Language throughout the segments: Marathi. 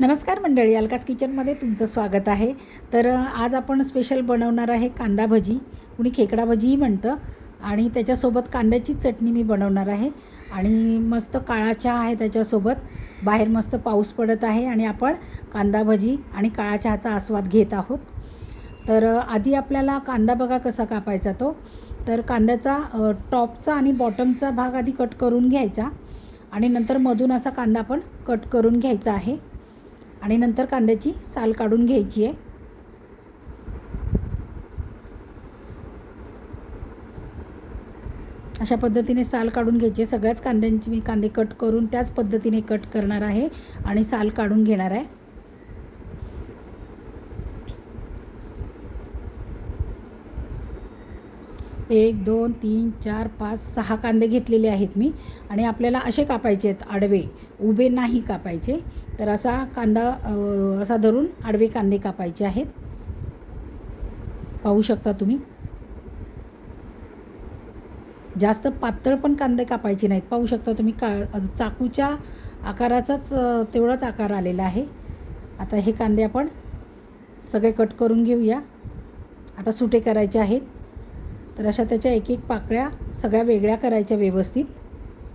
नमस्कार मंडळी अलकास किचनमध्ये तुमचं स्वागत आहे. तर आज आपण स्पेशल बनवणार आहे कांदा भजी. कुणी खेकडा भजीही म्हणतं. आणि त्याच्यासोबत कांद्याची चटणी मी बनवणार आहे. आणि मस्त काळा चहा आहे त्याच्यासोबत. बाहेर मस्त पाऊस पडत आहे आणि आपण कांदा भजी आणि काळा चहाचा आस्वाद घेत आहोत. तर आधी आपल्याला कांदा बघा कसा कापायचा तो. तर कांद्याचा टॉपचा आणि बॉटमचा भाग आधी कट करून घ्यायचा. आणि नंतर मधून असा कांदा आपण कट करून घ्यायचा आहे. आणि नंतर कांद्याची साल काढून घ्यायची आहे. अशा पद्धतीने साल काढून घ्यायची आहे. सगळ्याच कांद्यांची मी कांदे कट करून त्याच पद्धतीने कट करणार आहे आणि साल काढून घेणार आहे. एक दोन तीन चार पाच सहा कांदे घेतलेले आहेत मी. आणि आपल्याला असे कापायचे आहेत आडवे उभे नाही कापायचे. तर असा कांदा असा धरून आडवे कांदे कापायचे आहेत. पाहू शकता तुम्ही. जास्त पातळ पण कांदे कापायचे नाहीत. पाहू शकता तुम्ही का चाकूच्या आकाराचाच तेवढाच आकार आलेला आहे. आता हे कांदे आपण सगळे कट करून घेऊया. आता सुटे करायचे आहेत. तर अशा त्याच्या एक एक पाकळ्या सगळ्या वेगळ्या करायच्या व्यवस्थित.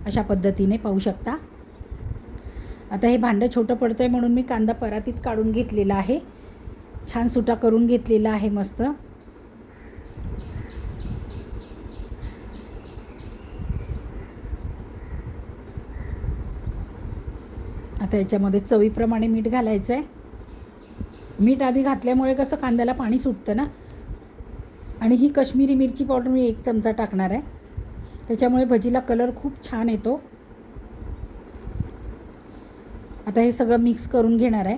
अशा पद्धतीने पाहू शकता. आता हे भांडं छोटं पडतं आहे म्हणून मी कांदा परातीत काढून घेतलेला आहे. छान सुटा करून घेतलेला आहे मस्त. आता याच्यामध्ये चवीप्रमाणे मीठ घालायचं आहे मीठ आधी घातल्यामुळे कसं कांद्याला पाणी सुटतं ना? आणि ही कश्मीरी मिरची पावडर मी एक चमचा टाकणार आहे. त्याच्यामुळे भजीला कलर खूप छान येतो. आता हे सगळं मिक्स करून घेणार आहे.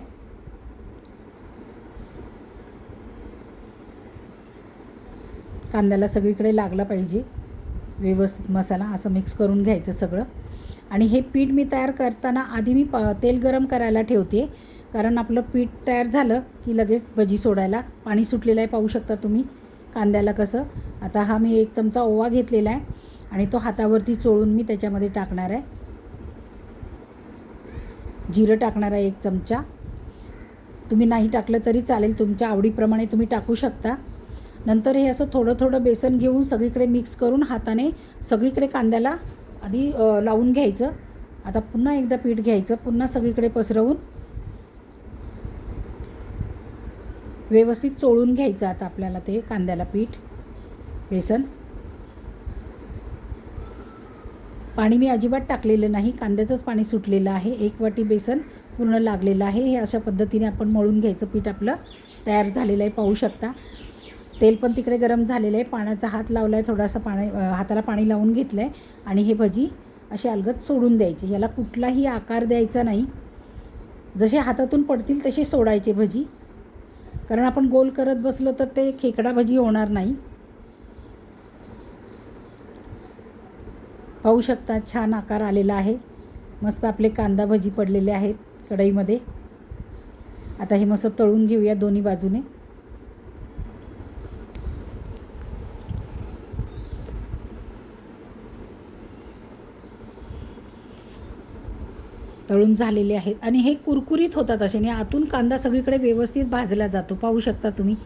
कांद्याला सगळीकडे लागला पाहिजे. व्यवस्थित मसाला असं मिक्स करून घ्यायचं सगळं. आणि हे पीठ मी तयार करताना आधी मी प तेल गरम करायला ठेवते. कारण आपलं पीठ तयार झालं की लगेच भजी सोडायला. पाणी सुटलेलं आहे पाहू शकता तुम्ही. कांद्याला कसं? आता हा मी एक चमचा ओवा घेतलेला आहे आणि तो हातावरती चोळून मी त्याच्यामध्ये टाकणार आहे. जिरं टाकणार आहे एक चमचा. तुम्ही नाही टाकलं तरी चालेल तुमच्या आवडीप्रमाणे तुम्ही टाकू शकता. नंतर हे असं थोडं थोडं बेसन घेऊन सगळीकडे मिक्स करून हाताने सगळीकडे कांद्याला आधी लावून घ्यायचं. आता पुन्हा एकदा पीठ घ्यायचं पुन्हा सगळीकडे पसरवून व्यवस्थित चोळून घ्यायचं आता आपल्याला ते कांद्याला पीठ बेसन. पाणी मी अजिबात टाकलेलं नाही कांद्याचंच पाणी सुटलेलं आहे. एक वाटी बेसन पूर्ण लागलेलं आहे. हे अशा पद्धतीने आपण मळून घ्यायचं पीठ आपलं. तयार झालेलं आहे पाहू शकता. तेल पण तिकडे गरम झालेलं आहे. पाण्याचा हात लावला आहे थोडासा पाणी हाताला पाणी लावून घेतलं आहे आणि हे भजी असे अलगद सोडून द्यायचे. याला कुठलाही आकार द्यायचा नाही. जसे हातातून पडतील तसे सोडायचे भजी. कारण आपण गोल करत बसलो तर ते खेकडा भजी होणार नाही. पाहू शकता छान आकार आलेला आहे. मस्त आपले कांदा भजी पडलेले आहेत कढईमध्ये. आता हे मस्त तळून घेऊया दोन्ही बाजूने. तळून झालेले आहेत. आणि हे कुरकुरीत होतात असे. आणि आतून कांदा सगळीकडे व्यवस्थित भाजला जातो. पाहू शकता तुम्ही.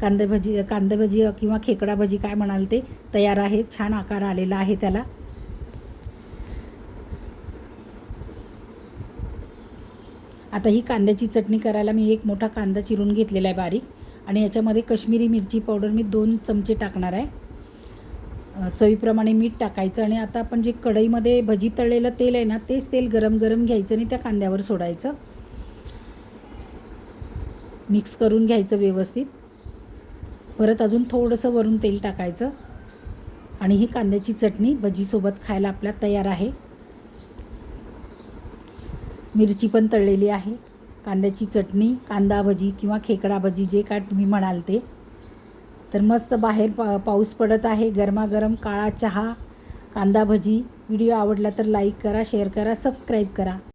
कांदेभजी भजी भजी किंवा खेकडा भजी काय म्हणाल ते तयार आहे. छान आकार आलेला आहे त्याला. आता ही कांद्याची चटणी करायला मी एक मोठा कांदा चिरून घेतलेला आहे बारीक. आणि याच्यामध्ये कश्मीरी मिरची पावडर मी दोन चमचे टाकणार आहे. चवीप्रमाणे मीठ टाकायचं आणि आता आपण जे कढईमध्ये भजी तळलेलं तेल आहे ना तेच तेल गरम गरम घ्यायचं आणि त्या कांद्यावर सोडायचं. मिक्स करून घ्यायचं व्यवस्थित. परत अजून थोडंसं वरून तेल टाकायचं. आणि ही कांद्याची चटणी भजीसोबत खायला आपल्या तयार आहे. मिरची पण तळलेली आहे. कांद्याची चटणी कांदा भजी किंवा खेकडा भजी जे काय तुम्ही म्हणाल ते. तर मस्त बाहेर पा पाऊस पडत आहे. गरमागरम काळा चहा कांदा भजी. व्हिडिओ आवडला तर लाईक करा शेअर करा सबस्क्राईब करा.